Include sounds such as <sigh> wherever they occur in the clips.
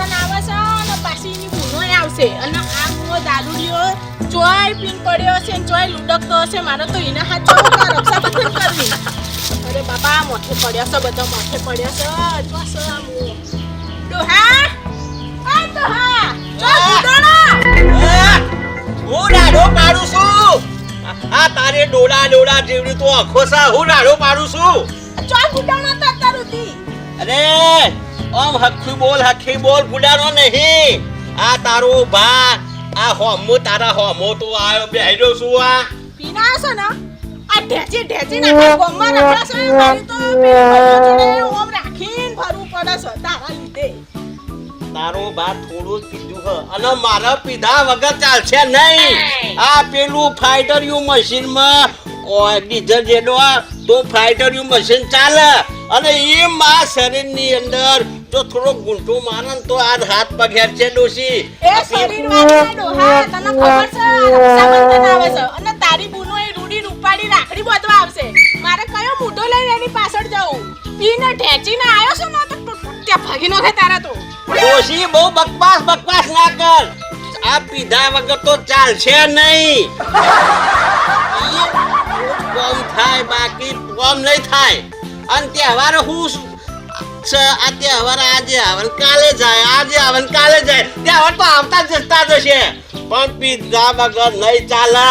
પતંગ આવે છે અને પાછી એની ગુનો આવશે. અને આ ગુનો દારૂડીઓ ચોય પીન પડ્યો હશે ને ચોય લુડકતો હશે. મારો તો એના હાથ રક્ષાબંધન કરવી? અરે બાપા મોઠે પડ્યો છે બધો મોઠે પડ્યો છે. જો છે આ બૂનો. ડોહા? આ ડોહા? જો બુડોણા હું રાડો પાડું છું. આ તારે ડોડા ડોડા જેવડી તો આખો સા. હું રાડો પાડું છું. ચો તો તારું અરે ઓમ હખી બોલ હખી બોલ ગુડાનો નહીં. આ તારો ભા આ હોમો તારા હોમો તો આયો બેહડો છું આ. પીના છો ને? આ ઢેચી ઢેચી ના ગોમમાં રખડા છે મારી તો પેલી ઓમ રાખીને ફરવું પડે છો તારા લીધે. તારો ભા થોડું જ પીધું હ. અને મારા પીધા વગર ચાલશે નહીં. આ પેલું ફાઈટર યુ મશીનમાં ડીઝલ જેડો તો ફાઈટર યુ મશીન ચાલે. અને એ માં શરીરની અંદર જો થોડો ગુંઠો મારે તો આજ હાથ પગ હેર છે ડોશી. એ શરીર વાળા ડોહા તને ખબર છે? રક્ષાબંધન આવે છે. અને તારી બુનો એ રૂડી રૂપાડી રાખડી બાંધવા આવશે. મારે કયો મોઢો લઈને એની પાછળ જવું? પીને ઠેચીને આવ્યો છે ને તો ત્યાં ભાગી નાખે તારા તો. ડોશી બહુ બકવાસ બકવાસ ના કર. આ પીધા વગર તો ચાલશે નહીં. કોમ થાય બાકી કોમ નહીં થાય. અને તહેવાર હું છે. આ આજે આવે ને કાલે જાય આજે આવે ને કાલે જાય. તહેવાર તો આવતા જતા જશે પણ પીધા વગર નહીં ચાલે.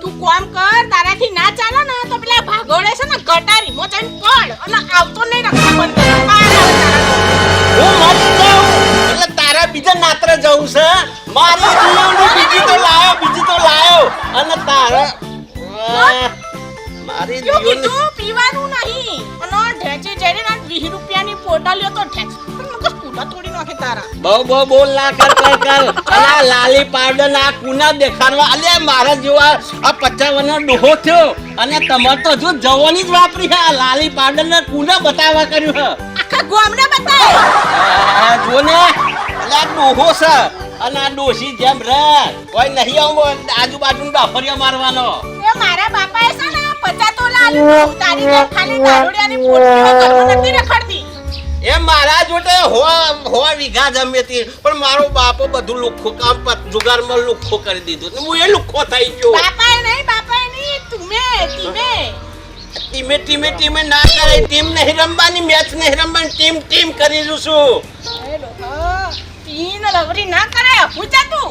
તું કોમ કર તારાથી ના ચાલે ને તો પેલા ભાગોડે છે ને ગટારી મોચાઈને પડ અને આવતો નહીં તો. હું મરી જાઉં એટલે તારા બીજા નાત્ર જવું છે. મારે બીજી તો લાયો બીજી તો લાયો. અને તારા મારી રૂપિયાની લ્યો તો ઢેચ સ્કૂટર તોડી નાખે તારા. બહુ બહુ બોલ ના કર કર કર. અને આ લાલી પાવડર ના કુના દેખાડવા. અલે મારા જેવા આ પચાવવાનો ડોહો થયો. અને તમાર તો જો જવાની જ વાપરી છે. આ લાલી પાવડર ને કુના બતાવવા કર્યું છે. આખા ગામને બતાય. જો ને અલે ડોહો છે. અને આ ડોશી જેમ રે કોઈ નહીં આવું આજુબાજુ ડાફરિયા મારવાનો. એ મારા બાપાએ છે ને તારી ખાલી દારૂડિયાની નથી રખડતી એ મારા જોડે હો વીઘા જમી હતી. પણ મારો બાપો બધું લુખ્ખું કામ જુગારમાં લુખો કરી દીધું. ને હું એ લુખ્ખો થઈ ગયો. બાપાએ નહીં બાપાએ નહીં તુમે તીમે ટીમે ટીમે ટીમે ના કરે ટીમ નહીં રમવાની મેચ નહીં રમવાની ટીમ ટીમ કરી દઉં છું. ડોહા લવરી ના કરે પૂછા તું.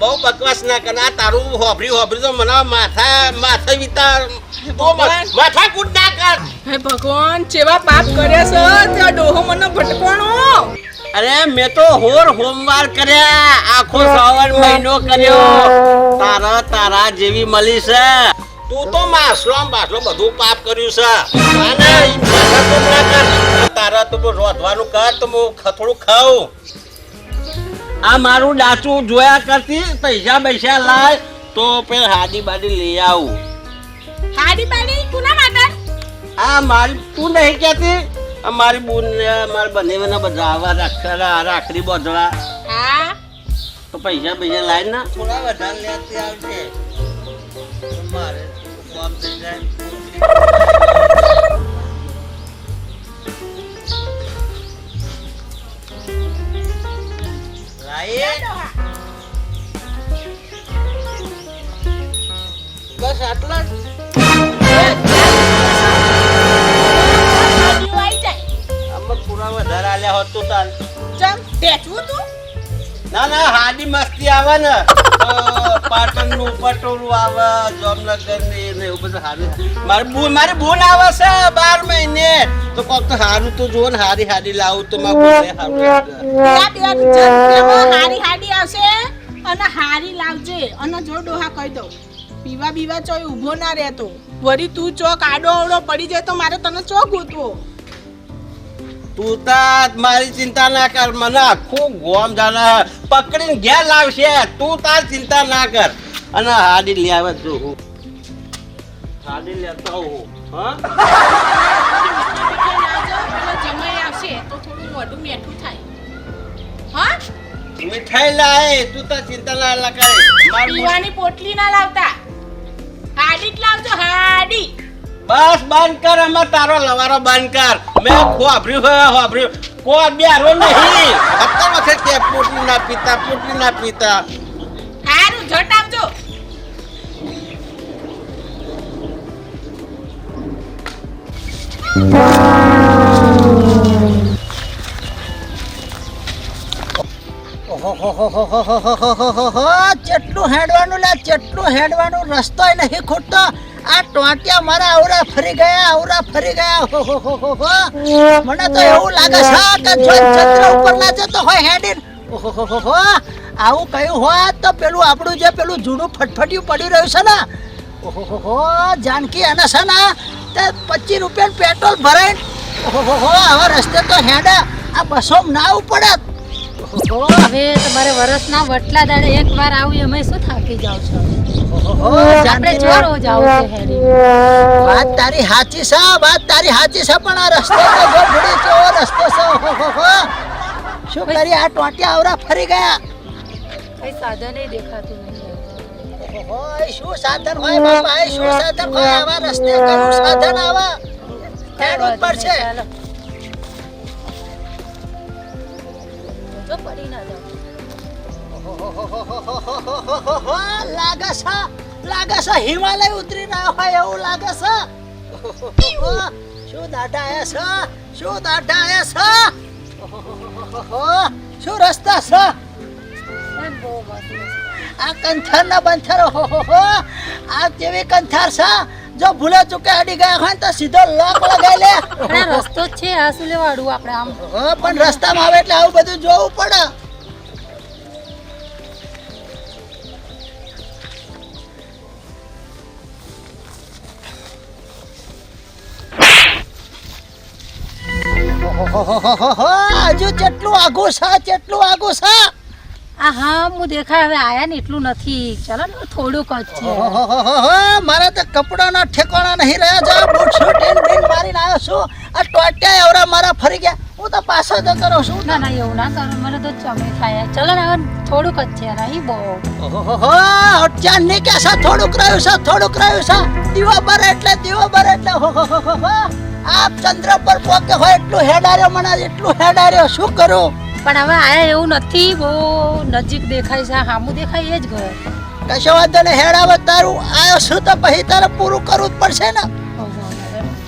બહુ બકવાસ ના કરે આ તારું હોભરી હોભરી તો મને માથા માથા વિતા તો માથા કૂટ ના કર. હે ભગવાન જેવા પાપ કર્યા છે ત્યાં ડોહો મને ભટકવાનો અરે મેં તો હોર હોમવાર કર્યા આખો શ્રાવણ મહિનો કર્યો. તારા તારા જેવી મળી છે. તું તો માસલો માસલો બધું પાપ કર્યું છે. અને. તારા તો રોધવાનું કર તો હું થોડું ખાઉં. આ મારું ડાચું જોયા કરતી પૈસા પૈસા લાય તો પેલ હાડી બાડી લઈ આવું. હાડી બાડી? કુના માટે? આ મારી તું નહીં કહેતી? અમારી મારી બુન અમારા બંને બંને બધા આવા રાખડા રાખડી બોધળા. હા. તો પૈસા પૈસા લાય ના. થોડા વધારે લેતી આવશે મારે કામ થઈ જાય બેઠું તું? ના ના હાડી મસ્તી આવે ને. <laughs> પાટણનું પટોળું આવે જામનગર ને એવું બધું સારું. મારી બુન મારી બુન આવે છે, બાર મહિને. તો કોક તો સારું તો જો ને, હારી હારી લાવું તો મારું બુને સારું લાગે. ત્યાં બે જગ્યામાં હારી આવશે અને હારી લાવજે. અને જો ડોહા કહી દઉં, પીવા બીવા ચોય ઊભો ના રહેતો. વળી તું ચોક આડો અવડો પડી જાય તો મારે તને ચોક ગોતવો. તું તાર મારી ચિંતા ના કર મને આખું ગોમ જાણે પકડીને ઘેર લાવશે. તું તાર ચિંતા ના કર. અને હાડી લઈ આવે જો હું. હાડી લેતા હું તો મીઠાઈ લાય તું તાર ચિંતા ના લા કરે માર બુન- પીવાની પોટલી ના લાવતા. હાડી જ લાવજો હાડી. બસ બંધ કર અમે તારો લવારો બંધ કર મેં ખોભર્યું હે ખોભર્યું કોઈ બેરો નહીં અત્તર વખત કે પોટલી ના પીતા પોટલી ના પીતા હારું ઝટ આપજો ચેટલું હેડવાનું ને ચેટલું હેડવાનું રસ્તો નહીં ખૂટતો આ ટોંટિયા મારા આવરા ફરી ગયા આવરા ફરી ગયા. મને તો એવું લાગે છે કે જો ચંદ્ર ઉપર ના જતો હોય હેડીન. આવું કયું હોત તો પેલું આપણું જે પેલું જૂનું ફટફટિયું પડી રહ્યું છે ને ઓહોહોહો જાનકી અને છે ને તે પચીસ રૂપિયાનું પેટ્રોલ ભરાય ઓહોહો હવે રસ્તે તો હેડે આ બસો ના ઉપડે. હવે તમારે વરસના વટલા દાડે એક વાર આવું અમે શું થાકી જાવ છો વાત તારી સાચી છે તારી સાચી પણ આ રસ્તો રસ્તો શું કરી આ ટોટિયા આવરા ફરી ગયા. કઈ શું સાધન હોય બાપા? એ શું સાધન હોય? આવા રસ્તે સાધન આવા. ખેડ પડી ના લાગે છે? લાગે છે હિમાલય ઉતરી ના હોય એવું લાગે છે? શું દાઢા આયા છે? શું દાઢા આયા છે? શું રસ્તા છે. આ કંથાર ના બંથર ઓહોહોહો, આ કેવી કંથાર છે? જો ભૂલે ચૂકે અડી ગયા હોય તો સીધો લોક લગાઈ લે. રસ્તો છે આ સુલેવાડું આપણે આમ? પણ રસ્તામાં આવે એટલે આવું બધું જોવું પડે. હજુ જેટલું આઘું છે જેટલું આઘું છે. આ હા હું દેખાય હવે આયા ને એટલું નથી. ચાલો ને થોડુંક જ છે. મારા તો કપડાના ઠેકાણા નહીં રહ્યા છે બૂટ શૂટ એન બીન મારીને આવ્યો છું. આ ટોટિયા એવડા મારા ફરી ગયા. હું તો પાછો જતો રહું છું. ના ના એવું ના કરું મને તો ચમે થાય. ચલો ને હવે થોડુંક જ છે નહીં બહુ. ઓહોહો, અઠ્યાનની કે છે થોડુંક રહ્યું છે થોડુંક રહ્યું છે. દીવો બર એટલે દીવો ભર એટલે. આપ ચંદ્ર પર પોતે હોય એટલું હેડાર્યો મને એટલું હેડાર્યો. શું કરું? પણ હવે આયા એવું નથી બહુ નજીક દેખાય છે સામું દેખાય એ જ ઘર. કશો વાંધો ને હેડાવે તારું. આયો શું તો પછી તારે પૂરું કરવું જ પડશે ને?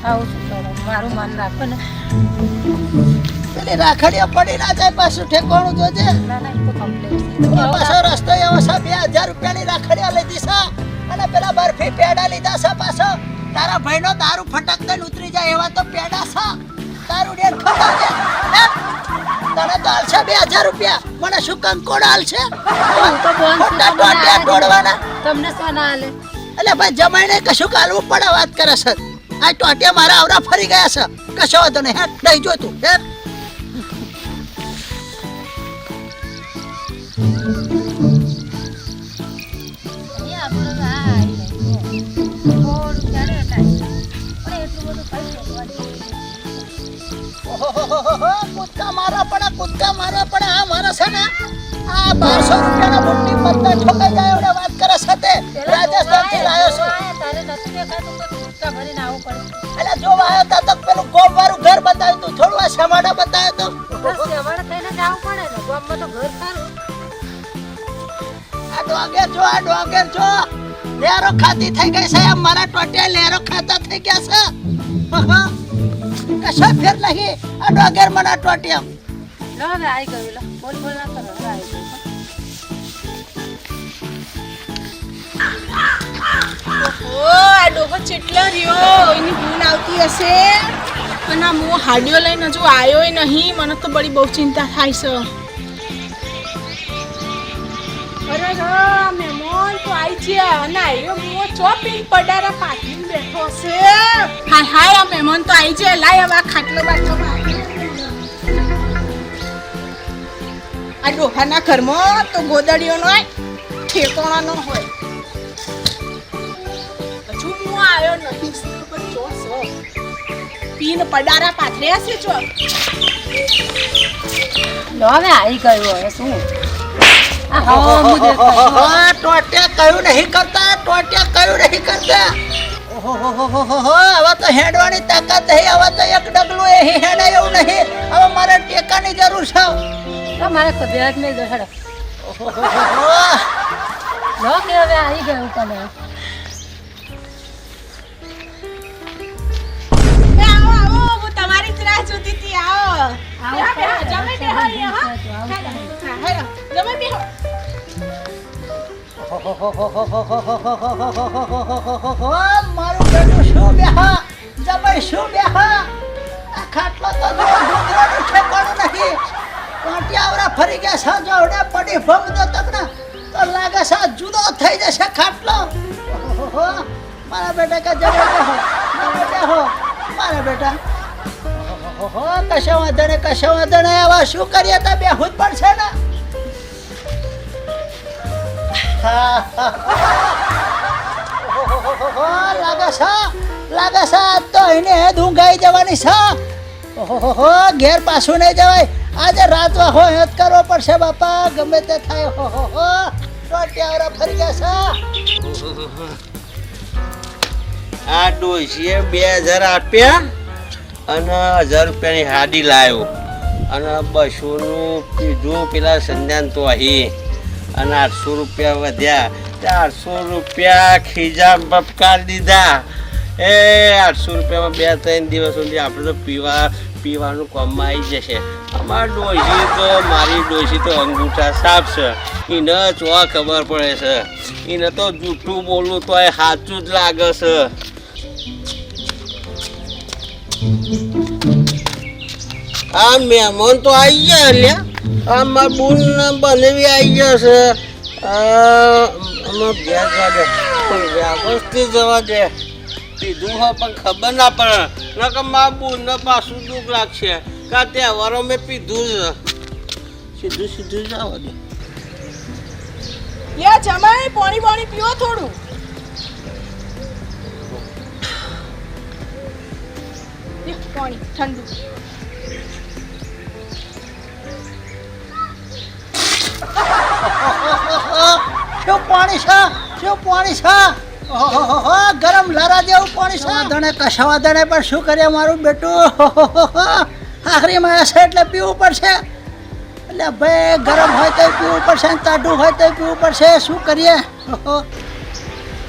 આવું શું મારું મન રાખો ને. પેલી રાખડીઓ પડી ના જાય પાછું ઠેકવાનું જોજે. પાછો રસ્તો એવો છે બે હજાર રૂપિયાની રાખડીઓ લીધી છે. અને પેલા બરફી પેડા લીધા છે પાછો. તારા ભાઈનો દારૂ ફટકતા ઉતરી જાય એવા તો પેડા છે. તારું ડેર ખવડાવજે હે? તને તો હાલશે બે હજાર રૂપિયા. મને શું કંકોડ હાલશે? હું છું, તમને તોડવાના. શું હાલે? એટલે ભાઈ જમાઈને કશું કાલવું પડે વાત કરે છે. આ ટોટિયા મારા આવરા ફરી ગયા છે. કશો વાંધો નહીં હેઠ નહીં જોતું હેઠ કૂદકા મારવા પડે કૂદકા મારવા પડે આ મારા છે ને આ બારસો રૂપિયાના બુટ્ટી પત્તા ઠોકાઈ જાય એવડે વાત કરે સાથે તે. પેલા લાવ્યો છું. એટલે જોવા આવ્યો તા તો પેલું ગોમ વાળું ઘર બતાવ્યું તું થોડું આ સમાડા બતાવ્યો તું. સેવાળ થઈને જ પડે ને ગામમાં તો ઘર સારું. આ ડોંગેર જો આ ડોંગેર જો. લેરો ખાતી થઈ ગઈ છે મારા ટોટિયા લેરો ખાતા થઈ ગયા છે. कसा फिरला हे डॉगर म्हणा टोट्याम लो रे आई गयो लो बोल આ ડોગો ચેટલો રહ્યો? એની ભૂલ આવતી હશે. અને આ મો હાડ્યો લઈને હજુ આવ્યો નહીં મને તો બળી બહુ ચિંતા થાય છે. અરે મેમોન તો આવી ગયા. અને આવ્યો મો ચોપિંગ પડારા પાછી બેઠો છે? હાય હાય આ મહેમાન તો આવી છે લાય હવે આ ખાટલો બાટલો આ ડોહાના ઘરમાં તો ગોદડીઓનો ઠેકોણા ન હોય. હજુ હું આવ્યો નથી પીન પડારા પાથર્યા છે છો લો હવે આવી ગયું હવે શું? ટોટિયા કયું નહીં કરતા ટોટિયા કયું નહીં કરતા. હવે તો હેડવાની તાકાત નહીં હવે તો એક ડગલું એ હેડાય એવું નહીં. હવે મારે ટેકાની જરૂર છે. મારે કબિયાત મેં દો હેડો. ઓહોહોહો. લો કે હવે આવી ગયું કને મારું બેટું શું બેહા જમાઈ શું બેહા ખાટલો તો ડુંગરાનું ઠેકાણું નહીં કાંટિયાવરા ફરી ગયા સાંજો જો પડી ભંગ તો લાગે છે જુદો થઈ જશે ખાટલો મારા બેટા કે જમે બેહો મારા બેટા કશો વાંધો ને કશો વાંધો ને હવે શું કરીએ? તો બેહું જ પડશે ને. લાગે છે લાગે છે તો એને ઊંઘાઈ જવાની છે ઓહો ઘેર પાછું નહીં જવાય આજે રાતવા હો જ કરવો પડશે બાપા ગમે તે થાય ઓહોહો ટોટિયાવરા ફરી ગયા છે આ ડોશીએ બે હજાર આપ્યા અને હજાર રૂપિયાની હાડી લાવ્યો અને બસોનું કીધું, પેલા સંધ્યાન તો અહીં. અને આઠસો રૂપિયા વધ્યા. આઠસો રૂપિયા ખીજા બપકાર દીધા. એ આઠસો રૂપિયામાં બે ત્રણ દિવસ સુધી આપણે તો પીવા પીવાનું કામમાં આવી જશે. અમાર ડોશી તો, મારી ડોશી તો અંગૂઠા સાફ છે. એને ચો ખબર પડે છે. એને તો જૂઠું બોલવું તો એ સાચું જ લાગે છે. આ મહેમાન તો આવી ગયા લ્યા. આ મારા બુન બનવી આવી ગયો છે. આમાં વ્યવસ્થિત જવા દે. કીધું હોય પણ ખબર ના પડે. નકર મા બુનને પાછું દુઃખ લાગશે. કાં તહેવારો મેં પીધું સીધું સીધું જવા દે. યા જમાય પાણી પાણી પીવો થોડું. પાણી, ઠંડુ. શું પાણી છે? શું પાણી છે? ગરમ લારા જેવું પાણી છે. વાંધણે કશા વાંધણે પણ શું કરીએ મારું બેટું? આખરીમાં હશે એટલે પીવું પડશે. એટલે ભાઈ ગરમ હોય તો પીવું પડશે ને ટાઢું હોય તો પીવું પડશે. શું કરીએ? ઓહો.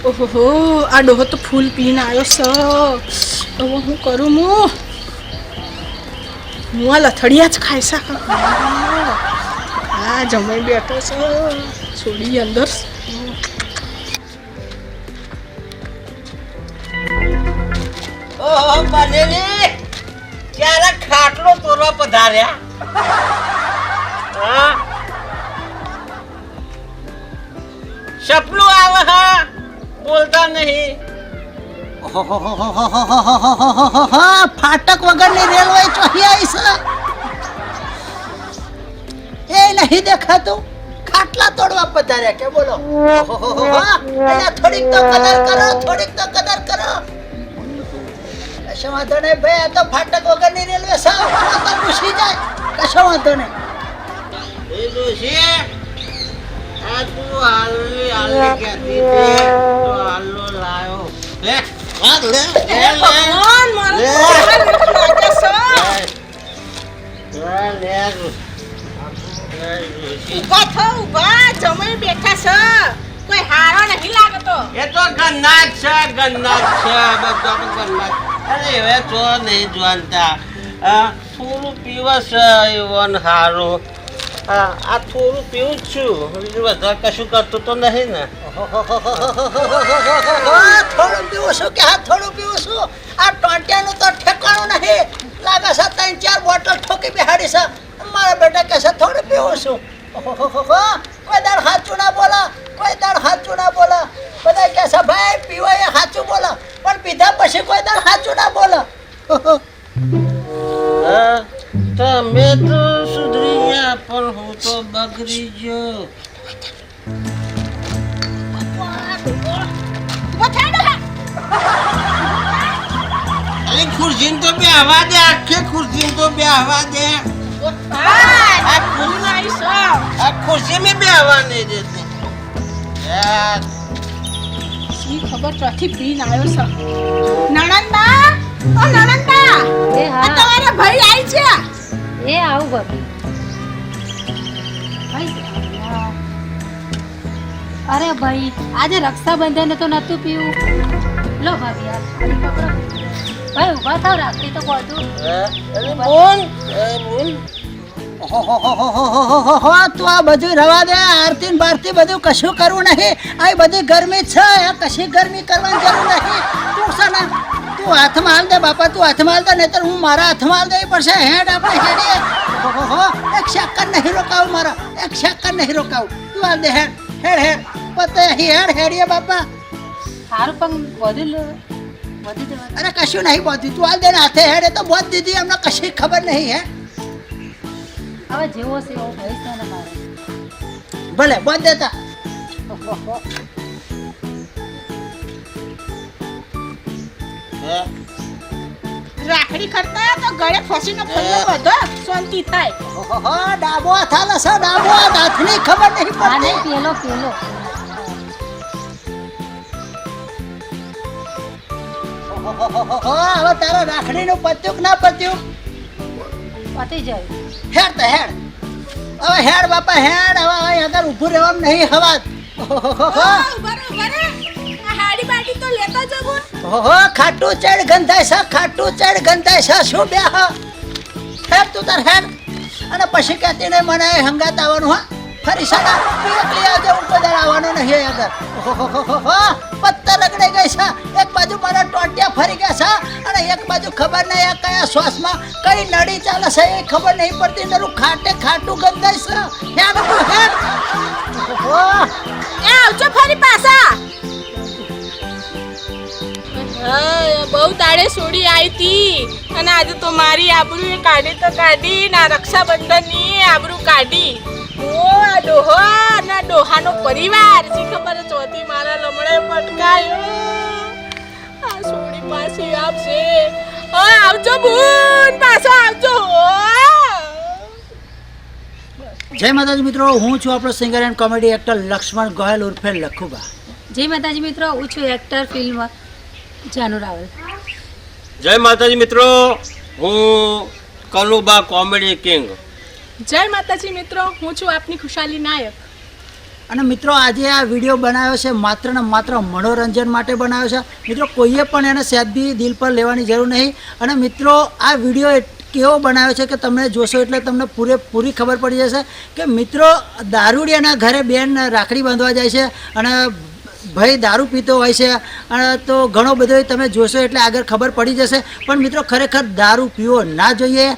ઓહો આ ડોહો તો ફૂલ પીને આવ્યો છે. હવે હું કરું હું હું આ લથડિયા જ ખાઈ શકું. આ જમાઈ બેઠો છે છોડી અંદર ઓહો પાનેલી ક્યારે ખાટલો તોરવા પધાર્યા હા સપનું આવે હા બોલતા નહીં ફાટક વગરની રેલવે ચોહી આવી છે નહીં દેખાતું? ખાટલા તોડવા પધાર્યા કે બોલો? થોડીક તો કદર કરો થોડીક તો કદર કરો. કશો વાંધો નહીં ભાઈ આ તો ફાટક વગરની રેલવે સાવ ઘૂસી જાય. કશો વાંધો નહીં. ભગવાન મારા ઊભા થો ઊભા. જમાઈ બેઠા છે. કોઈ હારો નહીં લાગતો. એ તો ગન્ના છે ગન્ના છે. બધા તો ગન્ના અરે હવે તો નહીં જોનતા આ થોડું પીવસ એવન હારું. આ થોડું પીવું જ છું. બીજું વધારે કશું કરતું તો નહીં ને. થોડું પીવું છું કે હા થોડું પીવું છું? આ ટોંટિયાનું તો ઠેકાણું નહીં. લાગે છે ત્રણ ચાર બોટલ ઠોકી બેહાડી છે. મારા બેટા કહે છે થોડું પીવું છું? કોઈ દાડ સાચું ના બોલા? કોઈ દાડ સાચું ના બોલા? બધા કે છે, ભાઈ પીવો એ સાચું બોલા. પણ પીધા પછી કોઈ દાડ સાચું ના બોલા. તમે તો સુધરી ગયા પણ હું તો બગડી ગયો. ખુરશી તો બે બેહવા દે, આખી ખુરશી તો બે આવા દે. આ છે. આ ખુરશી મેં બેહવા નહીં દેતી શી ખબર ચોથી પીન આવ્યો છે? નણંદા? ઓ નણંદા! એ હા. તમારા ભાઈ આવી છે? એ આવું ભાભી. અરે ભાઈ આજે રક્ષાબંધન તો નતું પીવું. લો ભાભી આ ભાઈ ઊભા થાવ રાખડી તો આ બધું રવા દે આરતી ને બારતી બધું કશું કરવું નહીં આ બધી ગરમી છે આ કશી ગરમી કરવાની જરૂર નહીં તું છે ને તું હાથમાં હાલ દે બાપા તું હાથમાં હાલ દે નહીતર હું મારા હાથમાં હાલ દેવી પડશે હેડ આપણે હેડીએ ઓહોહો, એક સેકન્ડ નહીં રોકાવું મારા એક સેકન્ડ નહીં રોકાવું તું હાલ દે હેડ હેડ હેડ પતે હેડ હેડીએ બાપા સારું પણ વધુ અરે કશું નહીં બોધી તું હાલ દે હાથે હેડે તો બોધ દીધી એમને કશી ખબર નહીં હે? હવે જેવો છે એવો ભાઈ ભલે બોધ દેતા. રાખડી કરતા તો ગળે ફસીનો ખલ્લો બધો. શાંતિ થાય. ઓહો ડાબો છે ડાબો હાથ. હાથની ખબર નહીં પડતી. પેલો પેલો. હવે તારા રાખડીનું પત્યું ના પત્યું પતી જાય. હેડ તો હેડ. હવે હેડ બાપા હેડ. હવે અહીં આગળ ઊભું રહેવાનું નહીં હવા. ખાટું ચડ ગંધાય છે ખાટું ચડ ગંધાય છે. શું બે હેડ તું તાર હેડ. અને પછી કહેતી નહીં મને હંગાત આવવાનું હા. ફરી સાડા તું એકલી કોઈ દાડે આવવાનો નહીં ઓહોહોહો, પત્તર રગડાઈ ગઈ છે. એક બાજુ મારા ટોટિયા ફરી ગયા છે અને એક બાજુ ખબર નહીં આ કયા શ્વાસમાં કઈ નડી ચાલે છે એ ખબર નહીં પડતી નરું ખાટે ખાટું ગંધાય છે. હેડ હેડ ઓહો. એ આવજો ફરી પાછા. હા, બહુ તાળે છોડી આવી તી. અને આજે તો મારી આબરૂ એ કાઢી તો કાઢી ના રક્ષાબંધનની આબરૂ કાઢી. આ ડોહો ડોહાનો પરિવાર. શી ખબર ચોથી મારા લમણે પટકાયો આ આવજો બુન પાછો આવજો જય માતાજી મિત્રો હું છું આપણો singer and comedy actor Laxman Goyal ઉર્ફે લખુબા જય માતાજી મિત્રો હું છું એક્ટર ફિલ્મ જાનુ રાવલ. જય માતાજી મિત્રો હું કનુબા કોમેડી કિંગ જય માતાજી મિત્રો, હું છું આપની ખુશાલી નાયક. અને મિત્રો, આજે આ વીડિયો બનાવ્યો છે માત્ર ને માત્ર મનોરંજન માટે બનાવ્યો છે. મિત્રો, કોઈએ પણ એને સેદી દિલ પર લેવાની જરૂર નહીં. અને મિત્રો, આ વીડિયો કેવો બનાવ્યો છે કે તમે જોશો એટલે તમને પૂરેપૂરી ખબર પડી જશે કે મિત્રો, દારૂડિયાના ઘરે બેન રાખડી બાંધવા જાય છે અને ભાઈ દારૂ પીતો હોય છે. અને તો ઘણો બધો તમે જોશો એટલે આગળ ખબર પડી જશે. પણ મિત્રો, ખરેખર દારૂ પીવો ના જોઈએ.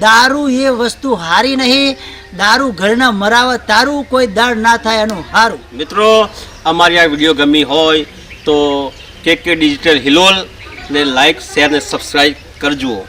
દારૂ એ વસ્તુ હારી નહીં. દારૂ ઘરના મરાવા તારું કોઈ દાળ ના થાય એનું હારું. મિત્રો, અમારી આ વીડિયો ગમી હોય તો કે ડિજિટલ હિલોલ ને લાઈક, શેર ને સબસ્ક્રાઈબ કરજો.